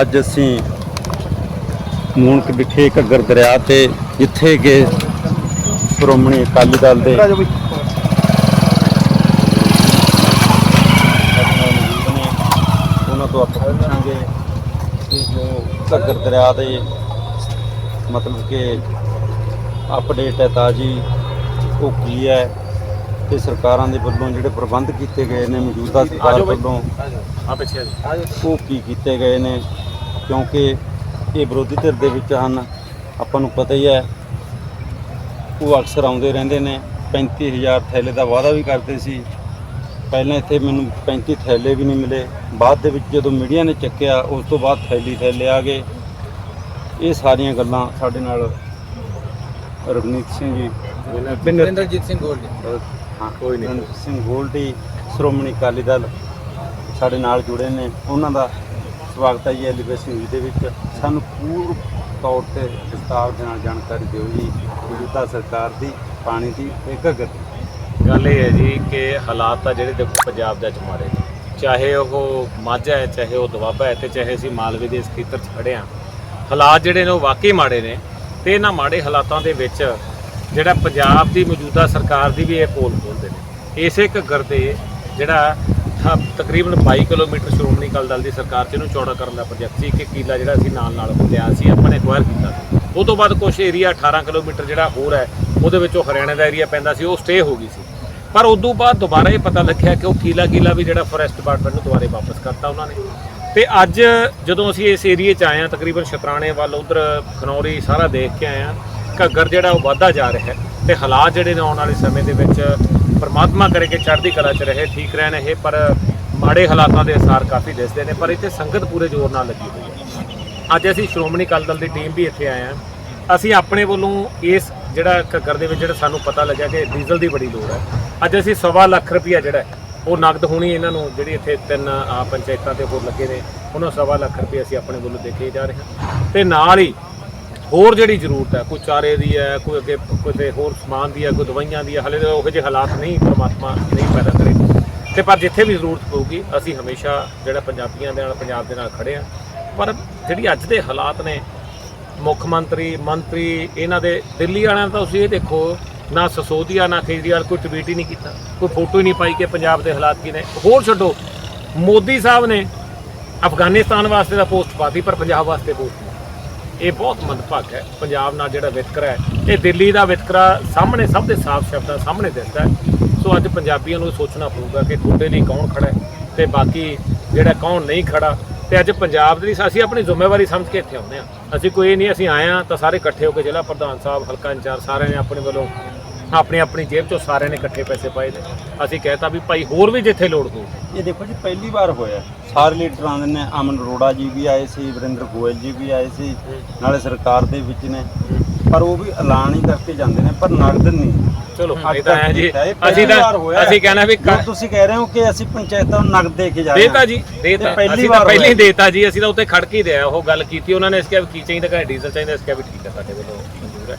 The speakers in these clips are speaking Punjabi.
ਅੱਜ ਅਸੀਂ ਮੂਨਕ ਵਿਖੇ ਘੱਗਰ ਦਰਿਆ ਤੇ ਜਿੱਥੇ ਕਿ ਸ਼੍ਰੋਮਣੀ ਅਕਾਲੀ ਦਲ ਦੇ ਨੇ ਉਹਨਾਂ ਤੋਂ ਆਪਾਂ ਪੁੱਛਾਂਗੇ ਕਿ ਜੋ ਘੱਗਰ ਦਰਿਆ ਦੇ ਮਤਲਬ ਕਿ ਅਪਡੇਟ ਹੈ ਤਾਜੀ ਉਹ ਕੀ ਹੈ ਤੇ ਸਰਕਾਰਾਂ ਦੇ ਵੱਲੋਂ ਜਿਹੜੇ ਪ੍ਰਬੰਧ ਕੀਤੇ ਗਏ ਨੇ ਮੌਜੂਦਾ ਸਰਕਾਰ ਵੱਲੋਂ ਆ ਪਿੱਛੇ ਆ ਜੀ ਉਹ ਕੀ ਕੀਤੇ ਗਏ ਨੇ? ਕਿਉਂਕਿ ਇਹ ਵਿਰੋਧੀ ਧਿਰ ਦੇ ਵਿੱਚ ਹਨ। ਆਪਾਂ ਨੂੰ ਪਤਾ ਹੀ ਹੈ ਉਹ ਅਕਸਰ ਆਉਂਦੇ ਰਹਿੰਦੇ ਨੇ। 35000 ਥੈਲੇ ਦਾ ਵਾਅਦਾ ਵੀ ਕਰਦੇ ਸੀ। ਪਹਿਲਾਂ ਇੱਥੇ ਮੈਨੂੰ 35 ਥੈਲੇ ਵੀ ਨਹੀਂ ਮਿਲੇ। ਬਾਅਦ ਦੇ ਵਿੱਚ ਜਦੋਂ ਮੀਡੀਆ ਨੇ ਚੱਕਿਆ ਉਸ ਤੋਂ ਬਾਅਦ ਥੈਲੀ ਥੈਲੇ ਆ ਗਏ। ਇਹ ਸਾਰੀਆਂ ਗੱਲਾਂ ਸਾਡੇ ਨਾਲ ਰਵਨੀਤ ਸਿੰਘ ਜੀ ਬਿੰਦਰਜੀਤ ਸਿੰਘ ਗੋਲਡੀ। ਹਾਂ ਕੋਈ ਨਹੀਂ। ਸਿੰਘ ਗੋਲਡੀ ਸ਼੍ਰੋਮਣੀ ਅਕਾਲੀ ਦਲ ਸਾਡੇ ਨਾਲ ਜੁੜੇ ਨੇ। ਉਹਨਾਂ ਦਾ ਸਵਾਗਤ ਹੈ ਜੀ ਐਲੀਵੇਸ਼ਨ ਦੇ ਵਿੱਚ। ਸਾਨੂੰ ਪੂਰ ਤੌਰ ਤੇ ਵਿਸਤਾਰ ਦੇ ਨਾਲ ਜਾਣਕਾਰੀ ਦਿਓ ਜੀ ਮੌਜੂਦਾ ਸਰਕਾਰ ਦੀ, ਪਾਣੀ ਦੀ ਤੇ ਘੱਗਰ ਦੀ। ਗੱਲ ਇਹ ਹੈ ਜੀ ਕਿ ਹਾਲਾਤ ਆ ਜਿਹੜੇ ਦੇਖੋ ਪੰਜਾਬ ਦੇ ਚ ਮਾੜੇ ਨੇ। ਚਾਹੇ ਉਹ ਮਾਝਾ ਹੈ, ਚਾਹੇ ਉਹ ਦੁਆਬਾ ਹੈ ਤੇ ਚਾਹੇ ਅਸੀਂ ਮਾਲਵੇ ਦੇ ਇਸ ਖੇਤਰ 'ਚ ਖੜੇ ਹਾਂ। ਹਾਲਾਤ ਜਿਹੜੇ ਨੇ ਉਹ ਵਾਕਈ ਮਾੜੇ ਨੇ ਤੇ ਇਹਨਾਂ ਮਾੜੇ ਹਾਲਾਤਾਂ ਦੇ ਵਿੱਚ ਜਿਹੜਾ ਪੰਜਾਬ ਦੀ ਮੌਜੂਦਾ ਸਰਕਾਰ ਦੀ ਵੀ ਇਹ ਪੋਲ ਖੋਲਦੇ ਨੇ। ਇਸੇ ਘੱਗਰ ਦੇ ਜਿਹੜਾ ਥਾ- ਤਕਰੀਬਨ 22 ਕਿਲੋਮੀਟਰ ਸ਼੍ਰੋਮਣੀ ਅਕਾਲੀ ਦਲ ਦੀ ਸਰਕਾਰ 'ਚ ਇਹਨੂੰ ਚੌੜਾ ਕਰਨ ਦਾ ਪ੍ਰੋਜੈਕਟ ਸੀ ਕਿ ਕੀਲਾ ਜਿਹੜਾ ਅਸੀਂ ਨਾਲ ਨਾਲ ਲਿਆ ਸੀ, ਆਪਾਂ ਨੇ ਐਕਵਾਇਰ ਕੀਤਾ। ਸੀ ਉਹ ਤੋਂ ਬਾਅਦ ਕੁਝ ਏਰੀਆ 18 ਕਿਲੋਮੀਟਰ ਜਿਹੜਾ ਹੋਰ ਹੈ, ਉਹਦੇ ਵਿੱਚੋਂ ਹਰਿਆਣਾ ਦਾ ਏਰੀਆ ਪੈਂਦਾ ਸੀ, ਉਹ ਸਟੇ ਹੋ ਗਈ ਸੀ। ਪਰ ਉਦੋਂ ਬਾਅਦ ਦੁਬਾਰਾ ਇਹ ਪਤਾ ਲੱਗਿਆ ਕਿ ਉਹ ਕੀਲਾ ਕੀਲਾ ਵੀ ਜਿਹੜਾ ਫੋਰੈਸਟ ਡਿਪਾਰਟਮੈਂਟ ਨੂੰ ਦੁਬਾਰੇ ਵਾਪਸ ਕਰਤਾ ਉਹਨਾਂ ਨੇ। ਤੇ ਅੱਜ ਜਦੋਂ ਅਸੀਂ ਇਸ ਏਰੀਏ 'ਚ ਆਏ ਹਾਂ, ਤਕਰੀਬਨ ਸ਼ਤਰਾਣੇ ਵੱਲ, ਉਧਰ ਖਨੌਰੀ ਸਾਰਾ ਦੇਖ ਕੇ ਆਏ ਹਾਂ, ਘੱਗਰ ਜਿਹੜਾ ਉਹ ਵੱਧਦਾ ਜਾ ਰਿਹਾ ਹੈ, ਤੇ ਹਾਲਾਤ ਜਿਹੜੇ ਨੇ ਆਉਣ ਵਾਲੇ ਸਮੇਂ ਦੇ ਵਿੱਚ ਪਰਮਾਤਮਾ ਕਰੇ ਕਿ ਚੜ੍ਹਦੀ ਕਲਾ 'ਚ ਰਹੇ, ਠੀਕ ਰਹਿਣ ਇਹ, ਪਰ ਮਾੜੇ ਹਾਲਾਤਾਂ ਦੇ ਅਸਰ ਕਾਫੀ ਦਿਸਦੇ ਨੇ, ਪਰ ਇੱਥੇ ਸੰਗਤ ਪੂਰੇ ਜ਼ੋਰ ਨਾਲ ਲੱਗੀ ਹੋਈ ਹੈ। ਅੱਜ ਅਸੀਂ ਸ਼੍ਰੋਮਣੀ ਅਕਾਲੀ ਦਲ ਦੀ ਟੀਮ ਵੀ ਇੱਥੇ ਆਏ ਹਾਂ। ਅਸੀਂ ਆਪਣੇ ਵੱਲੋਂ ਇਸ ਜਿਹੜਾ ਘੱਗਰ ਦੇ ਵਿੱਚ ਜਿਹੜਾ ਸਾਨੂੰ ਪਤਾ ਲੱਗਿਆ ਕਿ ਡੀਜ਼ਲ ਦੀ ਬੜੀ ਲੋੜ ਹੈ। ਅੱਜ ਅਸੀਂ ਸਵਾ ਲੱਖ ਰੁਪਈਆ ਜਿਹੜਾ ਉਹ ਨਗਦ ਹੋਣੀ ਇਹਨਾਂ ਨੂੰ, ਜਿਹੜੀ ਇੱਥੇ ਤਿੰਨ ਪੰਚਾਇਤਾਂ ਤੇ ਹੋਰ ਲੱਗੇ ਨੇ, ਉਹਨਾਂ ਨੂੰ ਸਵਾ ਲੱਖ ਰੁਪਏ ਅਸੀਂ ਆਪਣੇ ਵੱਲੋਂ ਦੇ ਕੇ ਜਾ ਰਹੇ ਹਾਂ। ਤੇ ਨਾਲ ਹੀ ਹੋਰ ਜਿਹੜੀ ਜ਼ਰੂਰਤ ਹੈ, ਕੋਈ ਚਾਰੇ ਦੀ ਹੈ, ਕੋਈ ਅੱਗੇ ਕੋਈ ਹੋਰ ਸਮਾਨ ਦੀ ਹੈ, ਕੋਈ ਦਵਾਈਆਂ ਦੀ ਹੈ, ਹਲੇ ਤਾਂ ਉਹ ਜਿਹੇ ਹਾਲਾਤ ਨਹੀਂ, ਪਰਮਾਤਮਾ ਨਹੀਂ ਪੈਦਾ ਕਰੇ। ਤੇ ਪਰ ਜਿੱਥੇ ਵੀ ਜ਼ਰੂਰਤ ਪਊਗੀ, ਅਸੀਂ ਹਮੇਸ਼ਾ ਜਿਹੜਾ ਪੰਜਾਬੀਆਂ ਦੇ ਨਾਲ, ਪੰਜਾਬ ਦੇ ਨਾਲ ਖੜੇ ਆ ਪਰ ਜਿਹੜੀ ਅੱਜ ਦੇ ਹਾਲਾਤ ਨੇ, ਮੁੱਖ ਮੰਤਰੀ ਮੰਤਰੀ, ਇਹਨਾਂ ਦੇ ਦਿੱਲੀ ਵਾਲਿਆਂ ਦਾ ਤੁਸੀਂ ਇਹ ਦੇਖੋ, ਨਾ ਸਸੋਦੀਆ, ਨਾ ਕੇਜਰੀਵਾਲ ਕੋਈ ਟਵੀਟ ਹੀ ਨਹੀਂ ਕੀਤਾ, ਕੋਈ ਫੋਟੋ ਹੀ ਨਹੀਂ ਪਾਈ ਕਿ ਪੰਜਾਬ ਦੇ ਹਾਲਾਤ ਕੀ ਨੇ। ਹੋਰ ਛੱਡੋ, ਮੋਦੀ ਸਾਹਿਬ ਨੇ ਅਫਗਾਨਿਸਤਾਨ ਵਾਸਤੇ ਦਾ ਪੋਸਟ ਪਾਤੀ, ਪਰ ਪੰਜਾਬ ਵਾਸਤੇ ਪੋਸਟ ਨਹੀਂ। ਇਹ ਬਹੁਤ ਮੰਦਭਾਗ ਹੈ। ਪੰਜਾਬ ਨਾਲ ਜਿਹੜਾ ਵਿਤਕਰਾ ਹੈ, ਇਹ ਦਿੱਲੀ ਦਾ ਵਿਤਕਰਾ ਸਾਹਮਣੇ ਸਭ ਦੇ ਸਾਫ਼ ਸ਼ਬਦਾਂ ਸਾਹਮਣੇ ਦਿਸਦਾ ਸੋ ਅੱਜ ਪੰਜਾਬੀਆਂ ਨੂੰ ਸੋਚਣਾ ਪਊਗਾ ਕਿ ਤੁਹਾਡੇ ਲਈ ਕੌਣ ਖੜਾ ਹੈ ਤੇ ਬਾਕੀ ਜਿਹੜਾ ਕੌਣ ਨਹੀਂ ਖੜਾ, ਤੇ ਅੱਜ ਪੰਜਾਬ ਦੇ ਲਈ ਅਸੀਂ ਆਪਣੀ ਜ਼ਿੰਮੇਵਾਰੀ ਸਮਝ ਕੇ ਇੱਥੇ ਆਉਂਦੇ ਆ ਅਸੀਂ ਕੋਈ ਇਹ ਨਹੀਂ, ਅਸੀਂ ਆਏ ਆ ਤਾਂ ਸਾਰੇ ਇਕੱਠੇ ਹੋ ਕੇ ਜ਼ਿਲ੍ਹਾ ਪ੍ਰਧਾਨ ਸਾਹਿਬ, ਹਲਕਾ ਇੰਚਾਰਜ ਸਾਰਿਆਂ ਨੇ ਆਪਣੇ ਵੱਲੋਂ ਆਪਣੀ ਆਪਣੀ ਜੇਬ ਚੋਂ ਸਾਰਿਆਂ ਨੇ ਇਕੱਠੇ ਪੈਸੇ ਪਾਏ ਨੇ। ਅਸੀਂ ਕਹਿਤਾ ਵੀ ਭਾਈ ਹੋਰ ਵੀ ਜਿੱਥੇ ਲੋੜ ਹੋਊ ਇਹ ਦੇਖੋ ਜੀ, ਪਹਿਲੀ ਵਾਰ ਹੋਇਆ। ਸਾਰੇ ਲੀਡਰ ਆਉਂਦੇ ਨੇ ਅਮਨ ਅਰੋੜਾ ਜੀ ਵੀ ਆਏ ਸੀ ਵਰਿੰਦਰ ਗੋਇਲ ਜੀ ਵੀ ਆਏ ਸੀ ਨਾਲੇ ਸਰਕਾਰ ਦੇ ਵਿੱਚ ਨੇ। ਪਰ ਉਹ ਵੀ ਐਲਾਨ ਹੀ ਕਰਕੇ ਜਾਂਦੇ ਨੇ ਪਰ ਨਗਦ ਨਹੀਂ। ਚਲੋ ਇਹ ਤਾਂ ਹੈ ਜੀ। ਅਸੀਂ ਤਾਂ। ਅਸੀਂ ਕਹਿਣਾ ਵੀ ਤੁਸੀਂ ਕਹਿ ਰਹੇ ਹੋ ਕਿ ਅਸੀਂ ਪੰਚਾਇਤਾਂ ਨੂੰ ਨਗਦ ਦੇ ਕੇ ਜਾ ਰਹੇ ਦੇਤਾ ਜੀ ਦੇਤਾ। ਅਸੀਂ ਤਾਂ ਪਹਿਲਾਂ। ਦੇਤਾ ਜੀ ਅਸੀਂ ਤਾਂ ਉੱਥੇ ਖੜ ਕੇ ਦਿਆ ਉਹ ਗੱਲ ਕੀਤੀ ਉਹਨਾਂ ਨੇ ਇਸ ਕਿਹਾ ਵੀ ਕੀ ਚਾਹੀਦਾ ਕਹਿੰਦੇ ਡੀਜ਼ਲ ਚਾਹੀਦਾ ਇਸ ਕਿਹਾ ਵੀ ਠੀਕ ਹੈ ਸਾਡੇ ਵੱਲੋਂ ਮਨਜ਼ੂਰ ਹੈ।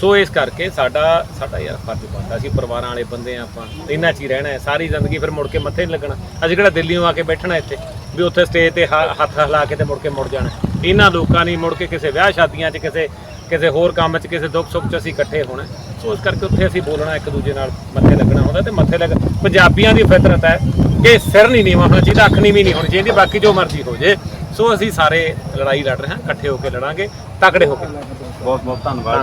ਸੋ ਇਸ ਕਰਕੇ ਸਾਡਾ ਸਾਡਾ ਯਾਰ ਫਰਜ਼ ਬਣਦਾ ਅਸੀਂ ਪਰਿਵਾਰਾਂ ਵਾਲੇ ਬੰਦੇ ਆ ਆਪਾਂ ਇਹਨਾਂ ਚ ਹੀ ਰਹਿਣਾ ਹੈ, ਸਾਰੀ ਜ਼ਿੰਦਗੀ ਫਿਰ ਮੁੜ ਕੇ ਮੱਥੇ ਨਹੀਂ ਲੱਗਣਾ। ਅਸੀਂ ਕਿਹੜਾ ਦਿੱਲੀੋਂ ਆ ਕੇ ਬੈਠਣਾ ਇੱਥੇ, ਵੀ ਉੱਥੇ ਸਟੇਜ ਤੇ ਹ- ਹੱਥ ਹਿਲਾ ਕੇ ਤੇ ਮੁੜ ਕੇ ਮੁੜ ਜਾਣਾ ਇਹਨਾਂ ਲੋਕਾਂ ਨੇ ਮੁੜ ਕੇ ਕਿਸੇ ਵਿਆਹ ਸ਼ਾਦੀਆਂ 'ਚ, ਕਿਸੇ ਕਿਸੇ ਹੋਰ ਕੰਮ 'ਚ, ਕਿਸੇ ਦੁੱਖ ਸੁੱਖ 'ਚ ਅਸੀਂ ਇਕੱਠੇ ਹੋਣਾ ਸੋ ਇਸ ਕਰਕੇ ਉੱਥੇ ਅਸੀਂ ਬੋਲਣਾ ਇੱਕ ਦੂਜੇ ਨਾਲ ਮੱਥੇ ਲੱਗਣਾ ਹੁੰਦਾ ਤੇ ਮੱਥੇ ਲੱਗ, ਪੰਜਾਬੀਆਂ ਦੀ ਫਿਤਰਤ ਹੈ ਕਿ ਸਿਰ ਨਹੀਂ ਨੀਵਾਂ ਹੋਣਾ ਚਾਹੀਦਾ, ਅੱਖ ਨੀਵੀਂ ਨਹੀਂ ਹੋਣੀ ਚਾਹੀਦੀ, ਬਾਕੀ ਜੋ ਮਰਜ਼ੀ ਹੋ ਜੇ। ਸੋ ਅਸੀਂ ਸਾਰੇ ਲੜਾਈ ਲੜ ਰਹੇ ਹਾਂ, ਇਕੱਠੇ ਹੋ ਕੇ ਲੜਾਂਗੇ, ਤਕੜੇ ਹੋ ਕੇ। ਬਹੁਤ ਬਹੁਤ ਧੰਨਵਾਦ।